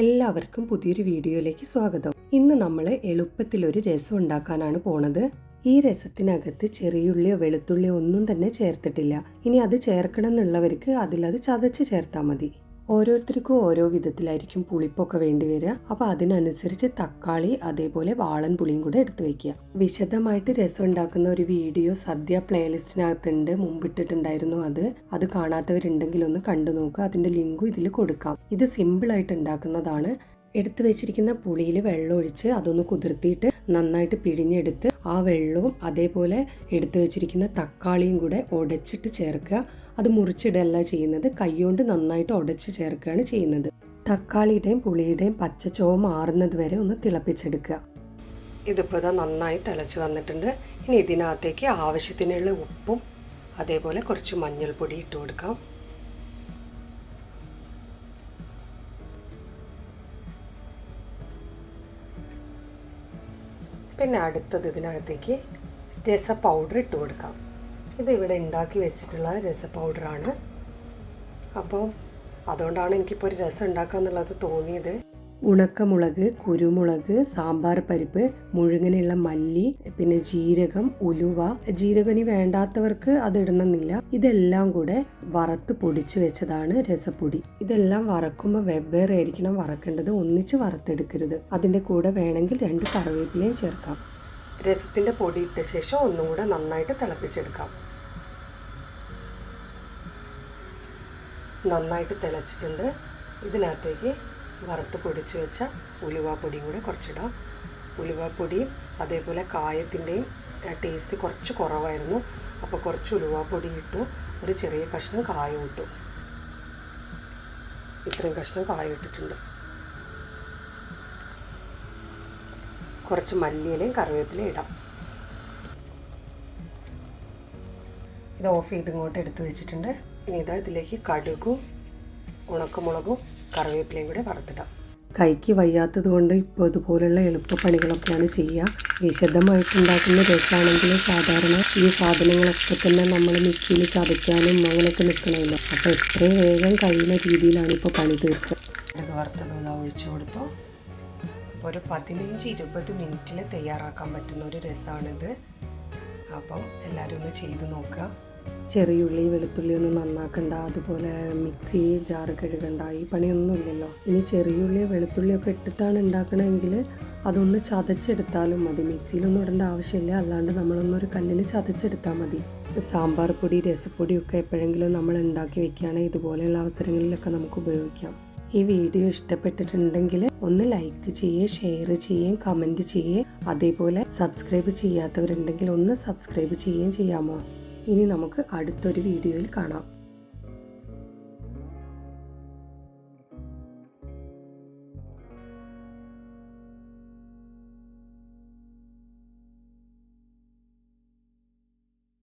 എല്ലാവർക്കും പുതിയൊരു വീഡിയോയിലേക്ക് സ്വാഗതം. ഇന്ന് നമ്മൾ എളുപ്പത്തിൽ ഒരു രസം ഉണ്ടാക്കാനാണ് പോണത്. ഈ രസത്തിനകത്ത് ചെറിയുള്ളിയോ വെളുത്തുള്ളിയോ ഒന്നും തന്നെ ചേർത്തിട്ടില്ല. ഇനി അത് ചേർക്കണം എന്നുള്ളവർക്ക് അതിലത് ചതച്ച് ചേർത്താൽ മതി. ഓരോരുത്തർക്കും ഓരോ വിധത്തിലായിരിക്കും പുളിപ്പൊക്കെ വേണ്ടി വരിക. അപ്പോൾ അതിനനുസരിച്ച് തക്കാളി അതേപോലെ വാളൻ പുളിയും കൂടെ എടുത്ത് വെക്കുക. വിശദമായിട്ട് രസം ഉണ്ടാക്കുന്ന ഒരു വീഡിയോ സദ്യ പ്ലേലിസ്റ്റിനകത്തുണ്ട് മുമ്പിട്ടിട്ടുണ്ടായിരുന്നു അത്. അത് കാണാത്തവരുണ്ടെങ്കിൽ ഒന്ന് കണ്ടു നോക്കുക അതിന്റെ ലിങ്കും ഇതിൽ കൊടുക്കാം. ഇത് സിമ്പിളായിട്ട് ഉണ്ടാക്കുന്നതാണ്. എടുത്തു വെച്ചിരിക്കുന്ന പുളിയിൽ വെള്ളം ഒഴിച്ച് അതൊന്ന് കുതിർത്തിയിട്ട് നന്നായിട്ട് പിഴിഞ്ഞെടുത്ത് ആ വെള്ളവും അതേപോലെ എടുത്തു വെച്ചിരിക്കുന്ന തക്കാളിയും കൂടെ ഉടച്ചിട്ട് ചേർക്കുക. അത് മുറിച്ചിടല്ല ചെയ്യുന്നത്. കൈകൊണ്ട് നന്നായിട്ട് ഉടച്ച് ചേർക്കുകയാണ് ചെയ്യുന്നത്. തക്കാളിയുടെയും പുളിയുടെയും പച്ചച്ചോവ മാറുന്നത് വരെ ഒന്ന് തിളപ്പിച്ചെടുക്കുക. ഇതിപ്പോൾ ഇതാ നന്നായി തിളച്ച് വന്നിട്ടുണ്ട്. ഇനി ഇതിനകത്തേക്ക് ആവശ്യത്തിനുള്ള ഉപ്പും അതേപോലെ കുറച്ച് മഞ്ഞൾപ്പൊടി ഇട്ട് കൊടുക്കാം. പിന്നെ അടുത്തത് ഇതിനകത്തേക്ക് രസ പൗഡർ ഇട്ട് കൊടുക്കാം. ഇത് ഇവിടെ ഉണ്ടാക്കി വെച്ചിട്ടുള്ള രസ പൗഡറാണ് അപ്പോൾ അതുകൊണ്ടാണ് എനിക്കിപ്പോൾ ഒരു രസം ഉണ്ടാക്കുക എന്നുള്ളത് തോന്നിയത്. ഉണക്കമുളക് കുരുമുളക് സാമ്പാർ പരിപ്പ് മുഴുങ്ങനെയുള്ള മല്ലി പിന്നെ ജീരകം ഉലുവ. ജീരകനി വേണ്ടാത്തവർക്ക് അത് ഇടണമെന്നില്ല. ഇതെല്ലാം കൂടെ വറുത്ത് പൊടിച്ചു വെച്ചതാണ് രസപ്പൊടി. ഇതെല്ലാം വറക്കുമ്പോൾ വെവ്വേറെ ആയിരിക്കണം വറക്കേണ്ടത്. ഒന്നിച്ച് വറുത്തെടുക്കരുത്. അതിന്റെ കൂടെ വേണമെങ്കിൽ രണ്ട് കറിവേപ്പിലയും ചേർക്കാം. രസത്തിന്റെ പൊടി ഇട്ട ശേഷം ഒന്നും കൂടെ നന്നായിട്ട് തിളപ്പിച്ചെടുക്കാം. നന്നായിട്ട് തിളച്ചിട്ടുണ്ട്. ഇതിനകത്തേക്ക് വറുത്ത് പൊടിച്ച് വെച്ച ഉലുവാപ്പൊടിയും കൂടെ കുറച്ചിടാം. ഉലുവാപ്പൊടിയും അതേപോലെ കായത്തിന്റെയും ടേസ്റ്റ് കുറച്ച് കുറവായിരുന്നു. അപ്പോൾ കുറച്ച് ഉലുവാപ്പൊടി ഇട്ടു. ഒരു ചെറിയ കഷ്ണം കായം ഇട്ടു. ഇത്രയും കഷ്ണം കായം ഇട്ടിട്ടുണ്ട്. കുറച്ച് മല്ലിയിലയും കറിവേപ്പിലയും ഇടാം. ഇത് ഓഫ് ചെയ്ത് ഇങ്ങോട്ട് എടുത്ത് വെച്ചിട്ടുണ്ട്. ഇനി ഇതാ ഇതിലേക്ക് കടുകും ഉണക്കമുളകും കറിവേപ്പിലയും കൂടെ വറുത്തിടാം. കൈക്ക് വയ്യാത്തത് കൊണ്ട് ഇപ്പോൾ ഇതുപോലുള്ള എളുപ്പപ്പണികളൊക്കെയാണ് ചെയ്യുക. വിശദമായിട്ടുണ്ടാക്കുന്ന രസമാണെങ്കിൽ സാധാരണ ഈ സാധനങ്ങളൊക്കെ തന്നെ നമ്മൾ മിക്സിയിൽ ചതയ്ക്കാനും അങ്ങനെയൊക്കെ നിൽക്കണമല്ലോ. അപ്പോൾ എത്രയും വേഗം കഴിയുന്ന രീതിയിലാണ് ഇപ്പോൾ പണി തീർക്കുക. കടുക് വറുത്തത് ഒഴിച്ചു കൊടുത്തു. ഒരു പതിനഞ്ച് ഇരുപത് മിനിറ്റിൽ തയ്യാറാക്കാൻ പറ്റുന്ന ഒരു രസമാണിത് അപ്പം എല്ലാവരും ഒന്ന് ചെയ്ത് നോക്കുക. ചെറിയുള്ളി വെളുത്തുള്ളി ഒന്നും നന്നാക്കണ്ട. അതുപോലെ മിക്സി ജാറ് കഴുകണ്ട. ഈ പണിയൊന്നും ഇല്ലല്ലോ. ഇനി ചെറിയുള്ളി വെളുത്തുള്ളിയൊക്കെ ഇട്ടിട്ടാണ് ഉണ്ടാക്കണമെങ്കിൽ അതൊന്ന് ചതച്ചെടുത്താലും മതി. മിക്സിയിലൊന്നും ഇടേണ്ട ആവശ്യമില്ല. അല്ലാണ്ട് നമ്മളൊന്നൊരു കല്ലിൽ ചതച്ചെടുത്താൽ മതി. സാമ്പാർ പൊടി രസപ്പൊടിയൊക്കെ എപ്പോഴെങ്കിലും നമ്മൾ ഉണ്ടാക്കി വെക്കുകയാണെങ്കിൽ ഇതുപോലെയുള്ള അവസരങ്ങളിലൊക്കെ നമുക്ക് ഉപയോഗിക്കാം. ഈ വീഡിയോ ഇഷ്ടപ്പെട്ടിട്ടുണ്ടെങ്കിൽ ഒന്ന് ലൈക്ക് ചെയ്യേ ഷെയർ ചെയ്യുകയും കമന്റ് ചെയ്യേ അതേപോലെ സബ്സ്ക്രൈബ് ചെയ്യാത്തവരുണ്ടെങ്കിൽ ഒന്ന് സബ്സ്ക്രൈബ് ചെയ്യുകയും ചെയ്യാമോ? ഇനി നമുക്ക് അടുത്തൊരു വീഡിയോയിൽ കാണാം.